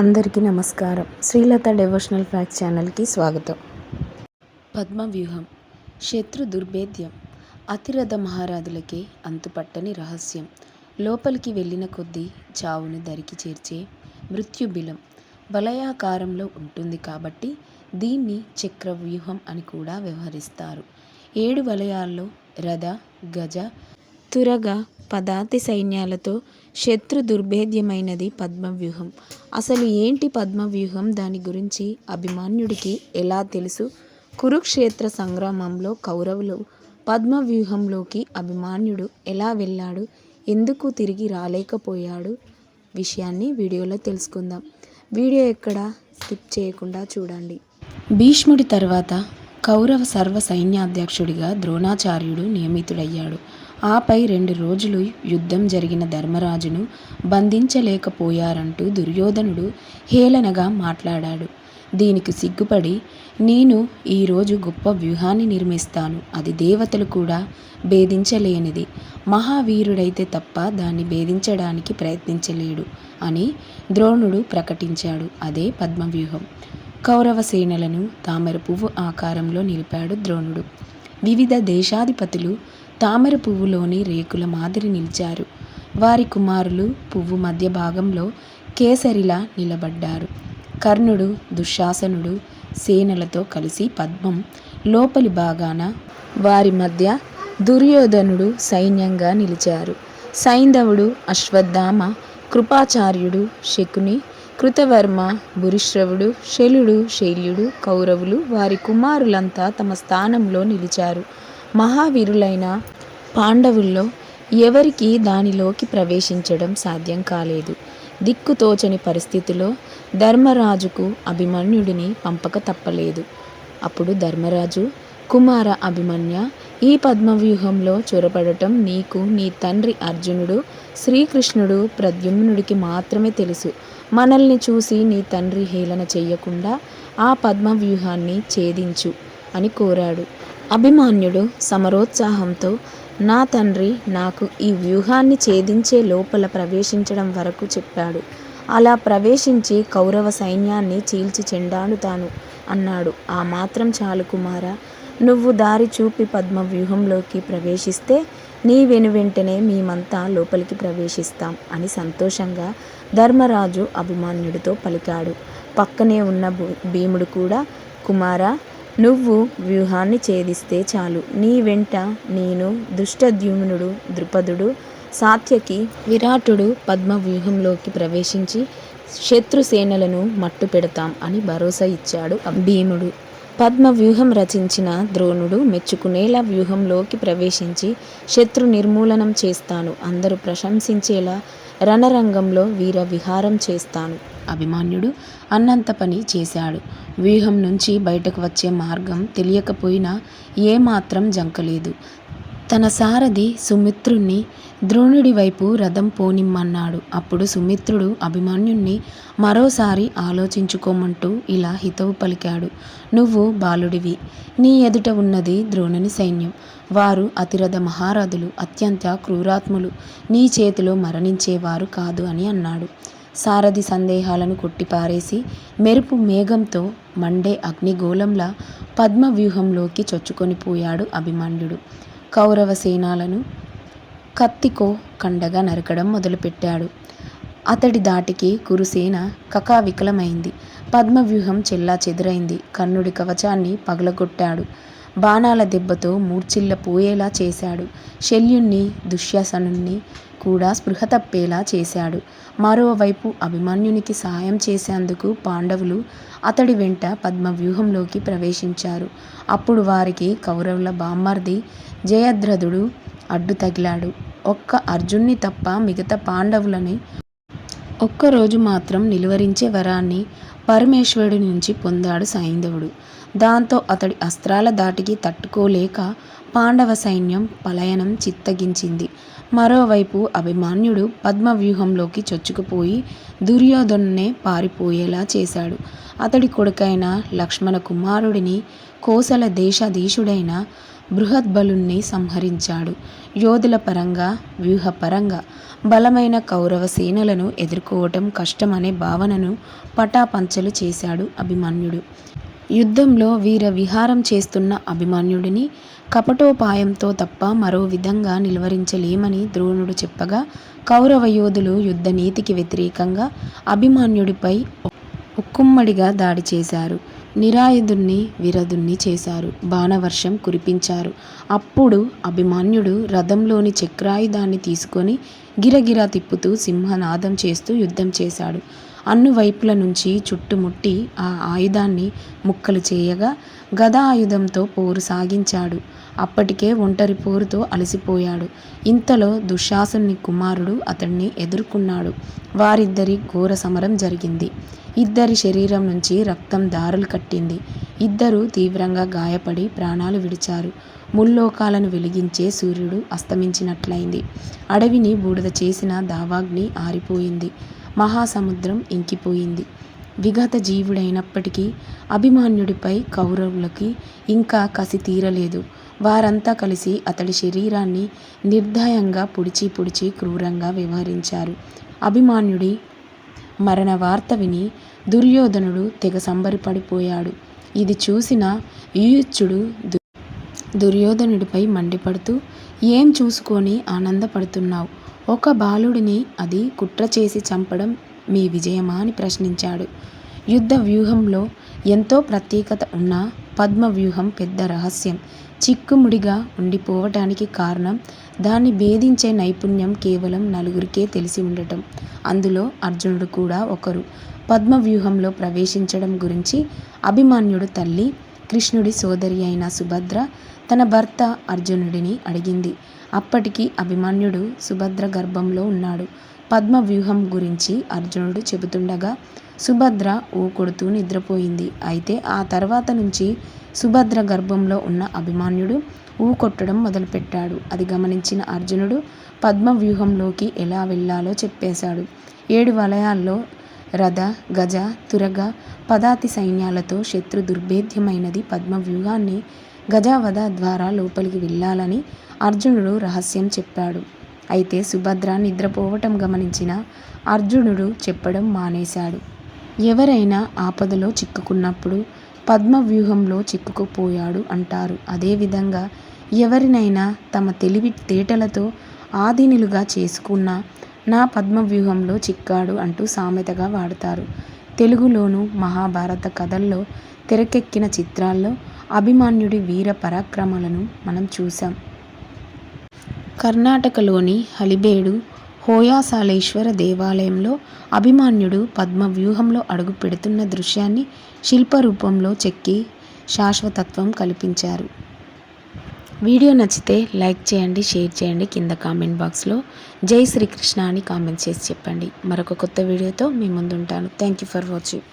అందరికీ నమస్కారం. Srilatha devotional fax ఛానల్కి స్వాగతం. పద్మవ్యూహం. శత్రు దుర్భేద్యం. అతిరథ మహారాజులకే అంతుపట్టని రహస్యం. లోపలికి వెళ్ళిన కొద్దీ చావును దరికి చేర్చే మృత్యుబిలం వలయాకారంలో ఉంటుంది కాబట్టి దీన్ని చక్రవ్యూహం అని కూడా వ్యవహరిస్తారు. ఏడు వలయాల్లో రథ గజ తురగ పదాతి సైన్యాలతో శత్రు దుర్భేద్యమైనది పద్మవ్యూహం. అసలు ఏంటి పద్మవ్యూహం? దాని గురించి అభిమాన్యుడికి ఎలా తెలుసు? కురుక్షేత్ర సంగ్రామంలో కౌరవులు పద్మవ్యూహంలోకి అభిమాన్యుడు ఎలా వెళ్ళాడు? ఎందుకు తిరిగి రాలేకపోయాడు? విషయాన్ని వీడియోలో తెలుసుకుందాం. వీడియో ఎక్కడ? స్కిప్ చేయకుండా చూడండి. భీష్ముడి తర్వాత కౌరవ సర్వ సైన్యాధ్యక్షుడిగా ద్రోణాచార్యుడు నియమితుడయ్యాడు. ఆపై రెండు రోజులు యుద్ధం జరిగిన ధర్మరాజును బంధించలేకపోయారంటూ దుర్యోధనుడు హేళనగా మాట్లాడాడు. దీనికి సిగ్గుపడి నేను ఈరోజు గొప్ప వ్యూహాన్ని నిర్మిస్తాను. అది దేవతలు కూడా భేదించలేనిది. మహావీరుడైతే తప్ప దాన్ని భేదించడానికి ప్రయత్నించలేడు అని ద్రోణుడు ప్రకటించాడు. అదే పద్మవ్యూహం. కౌరవ సేనలను తామర పువ్వు ఆకారంలో నిలిపాడు ద్రోణుడు. వివిధ దేశాధిపతులు తామర పువ్వులోని రేకుల మాదిరి నిలిచారు. వారి కుమారులు పువ్వు మధ్య భాగంలో కేసరిలా నిలబడ్డారు. కర్ణుడు దుశ్శాసనుడు సేనలతో కలిసి పద్మం లోపలి భాగాన వారి మధ్య దుర్యోధనుడు సైన్యంగా నిలిచారు. సైంధవుడు అశ్వత్థామ కృపాచార్యుడు శకుని కృతవర్మ భురిశ్రవుడు శలుడు శైల్యుడు కౌరవులు వారి కుమారులంతా తమ స్థానంలో నిలిచారు. మహావీరులైన పాండవుల్లో ఎవరికీ దానిలోకి ప్రవేశించడం సాధ్యం కాలేదు. దిక్కుతోచని పరిస్థితిలో ధర్మరాజుకు అభిమన్యుడిని పంపక తప్పలేదు. అప్పుడు ధర్మరాజు కుమార అభిమన్య ఈ పద్మవ్యూహంలో చొరబడటం నీకు నీ తండ్రి అర్జునుడు శ్రీకృష్ణుడు ప్రద్యుమ్నుడికి మాత్రమే తెలుసు. మనల్ని చూసి నీ తండ్రి హేళన చెయ్యకుండా ఆ పద్మవ్యూహాన్ని ఛేదించు అని కోరాడు. అభిమాన్యుడు సమరోత్సాహంతో నా తండ్రి నాకు ఈ వ్యూహాన్ని ఛేదించే లోపల ప్రవేశించడం వరకు చెప్పాడు. అలా ప్రవేశించి కౌరవ సైన్యాన్ని చీల్చి చెండాడుతాను అన్నాడు. ఆ మాత్రం చాలు కుమార నువ్వు దారి చూపి పద్మ వ్యూహంలోకి ప్రవేశిస్తే నీ వెను వెంటనే మేమంతా లోపలికి ప్రవేశిస్తాం అని సంతోషంగా ధర్మరాజు అభిమాన్యుడితో పలికాడు. పక్కనే ఉన్న భీముడు కూడా కుమారా నువ్వు వ్యూహాన్ని ఛేదిస్తే చాలు. నీ వెంట నేను దుష్టద్యుమ్నుడు ద్రుపదుడు సాత్యకి విరాటుడు పద్మ వ్యూహంలోకి ప్రవేశించి శత్రుసేనలను మట్టు పెడతాం అని భరోసా ఇచ్చాడు భీముడు. పద్మ వ్యూహం రచించిన ద్రోణుడు మెచ్చుకునేలా వ్యూహంలోకి ప్రవేశించి శత్రు నిర్మూలనం చేస్తాను. అందరూ ప్రశంసించేలా రణరంగంలో వీర విహారం చేస్తాను. అభిమాన్యుడు అన్నంత పని చేశాడు. వ్యూహం నుంచి బయటకు వచ్చే మార్గం తెలియకపోయినా ఏమాత్రం జంకలేదు. తన సారథి సుమిత్రుణ్ణి ద్రోణుడి వైపు రథం పోనిమ్మన్నాడు. అప్పుడు సుమిత్రుడు అభిమన్యుణ్ణి మరోసారి ఆలోచించుకోమంటూ ఇలా హితవు పలికాడు. నువ్వు బాలుడివి. నీ ఎదుట ఉన్నది ద్రోణుని సైన్యం. వారు అతిరథ మహారథులు అత్యంత క్రూరాత్ములు. నీ చేతిలో మరణించేవారు కాదు అని అన్నాడు. సారథి సందేహాలను కొట్టిపారేసి మెరుపు మేఘంతో మండే అగ్నిగోళంలా పద్మవ్యూహంలోకి చొచ్చుకొని పోయాడు అభిమన్యుడు. కౌరవ సేనాలను కత్తికో కండగా నరకడం మొదలుపెట్టాడు. అతడి దాటికి కురుసేన కకావికలమైంది. పద్మవ్యూహం చెల్లా చెదురైంది. కర్ణుడి కవచాన్ని పగలగొట్టాడు. బాణాల దెబ్బతో మూర్చిల్ల పోయేలా చేశాడు. శల్యుణ్ణి దుశ్యాసనుణ్ణి కూడా స్పృహ తప్పేలా చేశాడు. మరోవైపు అభిమన్యునికి సహాయం చేసేందుకు పాండవులు అతడి వెంట పద్మవ్యూహంలోకి ప్రవేశించారు. అప్పుడు వారికి కౌరవుల బామ్మర్ది జయద్రథుడు అడ్డు తగిలాడు ఒక్క అర్జున్ని తప్ప మిగతా పాండవులని ఒక్కరోజు మాత్రం నిలువరించే వరాన్ని పరమేశ్వరుడి నుంచి పొందాడు సైంధవుడు. దాంతో అతడి అస్త్రాల దాటికి తట్టుకోలేక పాండవ సైన్యం పలయనం చిత్తగించింది. మరోవైపు అభిమాన్యుడు పద్మవ్యూహంలోకి చొచ్చుకుపోయి దుర్యోధనునే పారిపోయేలా చేశాడు. అతడి కొడుకైన లక్ష్మణ కుమారుడిని కోసల దేశాధీశుడైన బృహద్బలుణ్ణి సంహరించాడు. యోధుల పరంగా వ్యూహపరంగా బలమైన కౌరవ సేనలను ఎదుర్కోవటం కష్టమనే భావనను పటాపంచలు చేశాడు అభిమన్యుడు. యుద్ధంలో వీర విహారం చేస్తున్న అభిమన్యుడిని కపటోపాయంతో తప్ప మరో విధంగా నిలువరించలేమని ద్రోణుడు చెప్పగా కౌరవ యోధులు యుద్ధ నీతికి వ్యతిరేకంగా అభిమాన్యుడిపై ఉక్కుమ్మడిగా దాడి చేశారు. నిరాయుధుణ్ణి విరధుణ్ణి చేశారు. బాణవర్షం కురిపించారు. అప్పుడు అభిమాన్యుడు రథంలోని చక్రాయుధాన్ని తీసుకొని గిరగిరా తిప్పుతూ సింహనాదం చేస్తూ యుద్ధం చేశాడు. అన్ని వైపుల నుంచి చుట్టుముట్టి ఆ ఆయుధాన్ని ముక్కలు చేయగా గదా ఆయుధంతో పోరు సాగించాడు. అప్పటికే ఒంటరి పోరుతో అలసిపోయాడు. ఇంతలో దుశ్శాసనుని కుమారుడు అతన్ని ఎదుర్కొన్నాడు. వారిద్దరి ఘోర సమరం జరిగింది. ఇద్దరి శరీరం నుంచి రక్తం దారులు కట్టింది. ఇద్దరు తీవ్రంగా గాయపడి ప్రాణాలు విడిచారు. ముల్లోకాలను వెలిగించే సూర్యుడు అస్తమించినట్లయింది. అడవిని బూడిద చేసిన దావాగ్ని ఆరిపోయింది. మహాసముద్రం ఇంకిపోయింది. విగత జీవుడైనప్పటికీ అభిమాన్యుడిపై కౌరవులకి ఇంకా కసి తీరలేదు. వారంతా కలిసి అతడి శరీరాన్ని నిర్దయంగా పుడిచి పుడిచి క్రూరంగా వ్యవహరించారు. అభిమాన్యుడి మరణ వార్త విని దుర్యోధనుడు తెగ సంబరపడిపోయాడు. ఇది చూసిన యుయుచ్చుడు దు దుర్యోధనుడిపై మండిపడుతూ ఏం చూసుకొని ఆనందపడుతున్నావు? ఒక బాలుడిని అది కుట్ర చేసి చంపడం మీ విజయమా? అని ప్రశ్నించాడు. యుద్ధ వ్యూహంలో ఎంతో ప్రత్యేకత ఉన్న పద్మ వ్యూహం పెద్ద రహస్యం. చిక్కుముడిగా ఉండిపోవటానికి కారణం దాన్ని భేదించే నైపుణ్యం కేవలం నలుగురికే తెలిసి ఉండటం. అందులో అర్జునుడు కూడా ఒకరు. పద్మవ్యూహంలో ప్రవేశించడం గురించి అభిమాన్యుడు తల్లి కృష్ణుడి సోదరి అయిన సుభద్ర తన భర్త అర్జునుడిని అడిగింది. అప్పటికి అభిమన్యుడు సుభద్ర గర్భంలో ఉన్నాడు. పద్మ వ్యూహం గురించి అర్జునుడు చెబుతుండగా సుభద్ర ఊ కొడుతూ నిద్రపోయింది. అయితే ఆ తర్వాత నుంచి సుభద్ర గర్భంలో ఉన్న అభిమాన్యుడు ఊ కొట్టడం మొదలుపెట్టాడు. అది గమనించిన అర్జునుడు పద్మ వ్యూహంలోకి ఎలా వెళ్ళాలో చెప్పేశాడు. ఏడు వలయాల్లో రథ గజ తురగ పదాతి సైన్యాలతో శత్రు దుర్భేద్యమైనది పద్మ వ్యూహాన్ని గజావధ ద్వారా లోపలికి వెళ్ళాలని అర్జునుడు రహస్యం చెప్పాడు. అయితే సుభద్ర నిద్రపోవటం గమనించిన అర్జునుడు చెప్పడం మానేశాడు. ఎవరైనా ఆపదలో చిక్కుకున్నప్పుడు పద్మ వ్యూహంలో చిక్కుకుపోయాడు అంటారు. అదేవిధంగా ఎవరినైనా తమ తెలివి తేటలతో ఆధీనులుగా చేసుకున్న నా పద్మ వ్యూహంలో చిక్కాడు అంటూ సామెతగా వాడతారు. తెలుగులోను మహాభారత కథల్లో తెరకెక్కిన చిత్రాల్లో అభిమాన్యుడి వీర పరాక్రమాలను మనం చూసాం కర్ణాటకలోని హలిబేడు హోయాసాలేశ్వర దేవాలయంలో అభిమన్యుడు పద్మ వ్యూహంలో అడుగు పెడుతున్న దృశ్యాన్ని శిల్పరూపంలో చెక్కి శాశ్వతత్వం కల్పించారు. వీడియో నచ్చితే లైక్ చేయండి షేర్ చేయండి. కింద కామెంట్ బాక్స్లో జై శ్రీకృష్ణ అని కామెంట్ చేసి చెప్పండి. మరొక కొత్త వీడియోతో మీ ముందుంటాను. Thank you for watching.